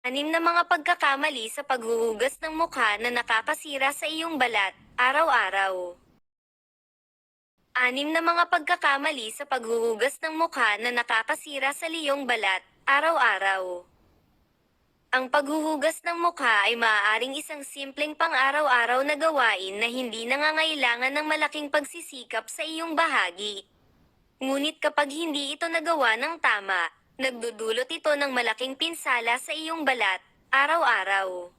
Anim na mga pagkakamali sa paghuhugas ng mukha na nakakasira sa iyong balat, araw-araw. Anim na mga pagkakamali sa paghuhugas ng mukha na nakakasira sa liyong balat, araw-araw. Ang paghuhugas ng mukha ay maaaring isang simpleng pang-araw-araw na gawain na hindi nangangailangan ng malaking pagsisikap sa iyong bahagi. Ngunit kapag hindi ito nagawa ng tama, nagdudulot ito ng malaking pinsala sa iyong balat, araw-araw.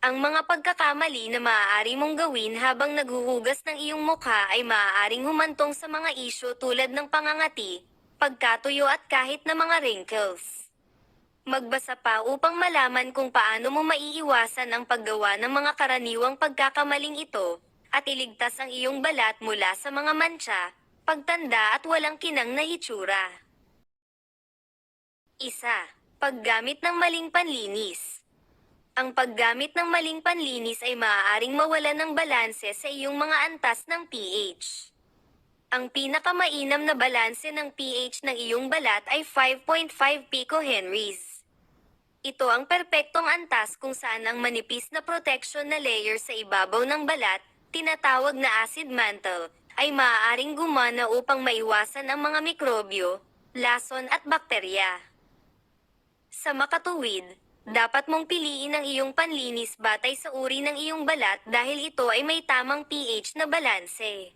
Ang mga pagkakamali na maaari mong gawin habang naghuhugas ng iyong mukha ay maaaring humantong sa mga isyo tulad ng pangangati, pagkatuyo at kahit na mga wrinkles. Magbasa pa upang malaman kung paano mo maiiwasan ang paggawa ng mga karaniwang pagkakamaling ito, at iligtas ang iyong balat mula sa mga mantsa, pagtanda at walang kinang na hitsura. Isa, paggamit ng maling panlinis. Ang paggamit ng maling panlinis ay maaaring mawala ng balanse sa iyong mga antas ng pH. Ang pinakamainam na balanse ng pH ng iyong balat ay 5.5 picohenries. Ito ang perpektong antas kung saan ang manipis na protection na layer sa ibabaw ng balat, tinatawag na acid mantle, ay maaaring gumana upang maiwasan ang mga mikrobyo, lason at bakterya. Sa makatuwid, dapat mong piliin ang iyong panlinis batay sa uri ng iyong balat dahil ito ay may tamang pH na balanse.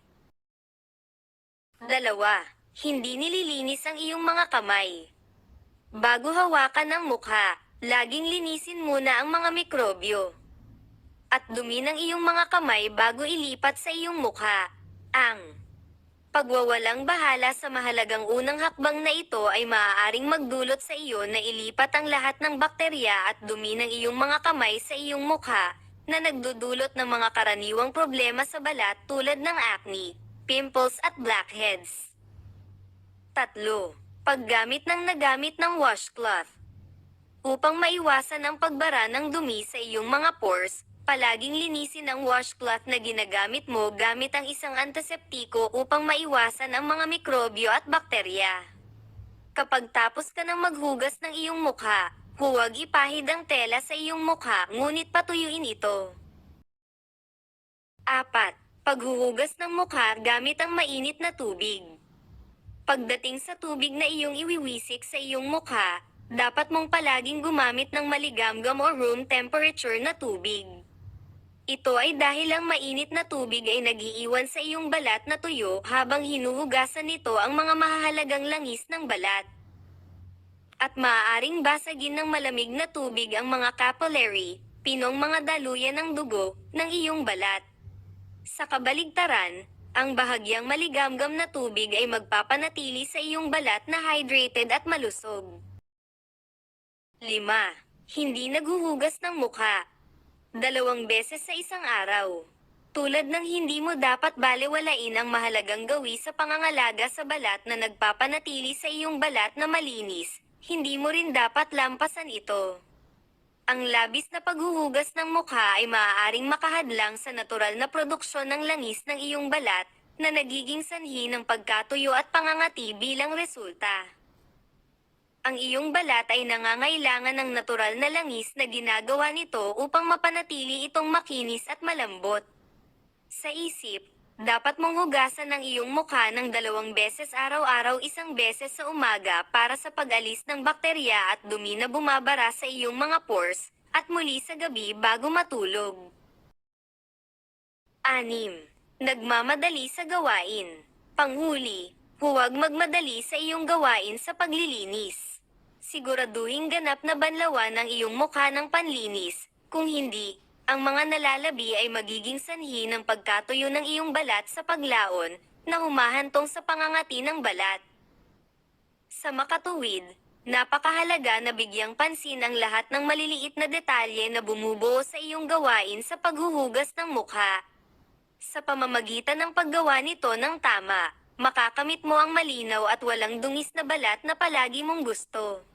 Dalawa, hindi nililinis ang iyong mga kamay. Bago hawakan ang mukha, laging linisin muna ang mga mikrobyo. At dumi ng iyong mga kamay bago ilipat sa iyong mukha. Ang pagwawalang bahala sa mahalagang unang hakbang na ito ay maaaring magdulot sa iyo na ilipat ang lahat ng bakterya at dumi ng iyong mga kamay sa iyong mukha, na nagdudulot ng mga karaniwang problema sa balat tulad ng acne, pimples at blackheads. Tatlo, paggamit ng nagamit ng washcloth. Upang maiwasan ang pagbara ng dumi sa iyong mga pores, palaging linisin ang washcloth na ginagamit mo gamit ang isang antiseptiko upang maiwasan ang mga mikrobyo at bakterya. Kapag tapos ka ng maghugas ng iyong mukha, huwag ipahid ang tela sa iyong mukha ngunit patuyuin ito. 4. Paghuhugas ng mukha gamit ang mainit na tubig. Pagdating sa tubig na iyong iwiwisik sa iyong mukha, dapat mong palaging gumamit ng maligamgam o room temperature na tubig. Ito ay dahil ang mainit na tubig ay nagiiwan sa iyong balat na tuyo habang hinuhugasan nito ang mga mahahalagang langis ng balat. At maaaring basagin ng malamig na tubig ang mga capillary, pinong mga daluyan ng dugo, ng iyong balat. Sa kabaligtaran, ang bahagyang maligamgam na tubig ay magpapanatili sa iyong balat na hydrated at malusog. 5. Hindi naghuhugas ng mukha. Dalawang beses sa isang araw. Tulad ng hindi mo dapat balewalain ang mahalagang gawi sa pangangalaga sa balat na nagpapanatili sa iyong balat na malinis, hindi mo rin dapat lampasan ito. Ang labis na paghuhugas ng mukha ay maaaring makahadlang sa natural na produksyon ng langis ng iyong balat, na nagiging sanhi ng pagkatuyo at pangangati bilang resulta. Ang iyong balat ay nangangailangan ng natural na langis na ginagawa nito upang mapanatili itong makinis at malambot. Sa isip, dapat mong hugasan ang iyong mukha ng dalawang beses araw-araw isang beses sa umaga para sa pag-alis ng bakterya at dumi na bumabara sa iyong mga pores, at muli sa gabi bago matulog. 6. Nagmamadali sa gawain. Panghuli, huwag magmadali sa iyong gawain sa paglilinis. Siguraduhin ganap na banlawan ang iyong mukha ng panlinis, kung hindi, ang mga nalalabi ay magiging sanhi ng pagkatuyo ng iyong balat sa paglaon, na humahantong sa pangangati ng balat. Sa makatuwid, napakahalaga na bigyang pansin ang lahat ng maliliit na detalye na bumubuo sa iyong gawain sa paghuhugas ng mukha. Sa pamamagitan ng paggawa nito ng tama, makakamit mo ang malinaw at walang dungis na balat na palagi mong gusto.